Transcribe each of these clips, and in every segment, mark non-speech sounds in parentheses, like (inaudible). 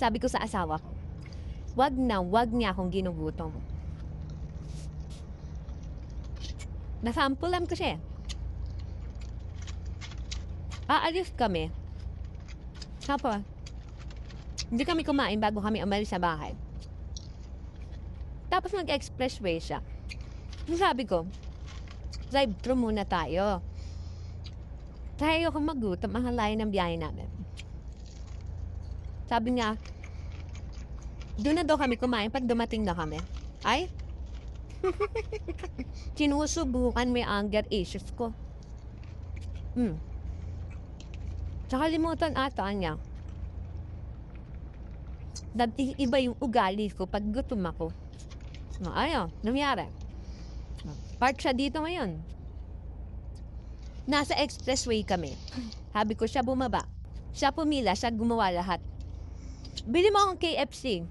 Sabi ko sa asawa ko, wag na, wag niya akong ginugutom. Nasampulan ko siya. eh. Aalis kami. Tapos, hindi kami kumain bago kami umalis sa bahay. Tapos nag-expressway siya. Sabi ko, drive-thru muna tayo. Tayo kung magutom, ang halayan ng biyahe namin. Sabi niya, doon na daw kami kumain pag dumating na kami. Ay, (laughs) sinusubukan may anger issues ko. Hmm. Tsaka limutan ata niya. Dati iba yung ugali ko pag gutom ako. No, ayaw, nangyari. Park siya dito ngayon. Nasa expressway kami. (laughs) Sabi ko siya bumaba. Siya pumila, siya gumawa lahat. Bili mo akong KFC.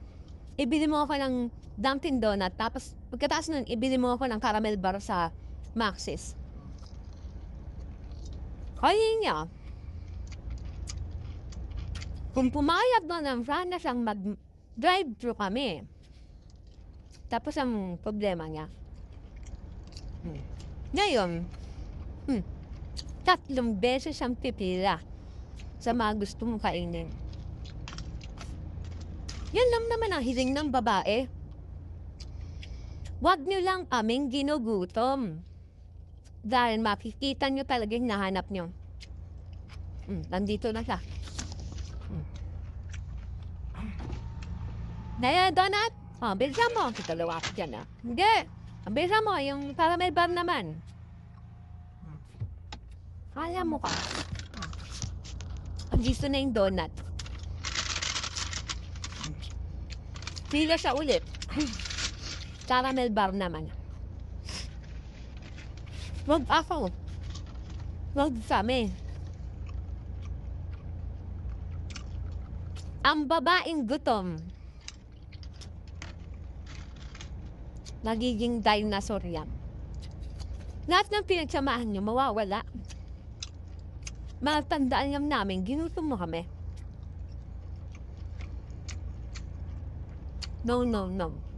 Ibili mo ako ng Dunkin' Donut. Tapos pagkatapos nun, ibili mo ako ng caramel bar sa Maxis. Kaya niya. Kung pumayag na ng Fran na siyang mag-drive-thru kami. Tapos ang problema niya. Hmm. Ngayon, hmm, tatlong beses siyang pipila sa mga gusto mong kainin. Yan lang naman ang hiling ng babae. Huwag niyo lang aming ginugutom. Dahil makikita niyo talaga yung nahanap niyo. Hmm, nandito na siya. Hmm. Naya, Donut? Oh, bilisan mo. Kitalawa ko dyan, ah. Hindi. Bilisan mo, yung caramel bar naman. Kala mo ka. Andito na yung donut. Pila siya ulit. Caramel bar naman. Wag ako. Wag kami. Ang babaeng gutom. Nagiging dinosaur yan. Lahat ng pinagsamahan nyo, mawawala. Matandaan namin, ginutom mo kami. No, no, no.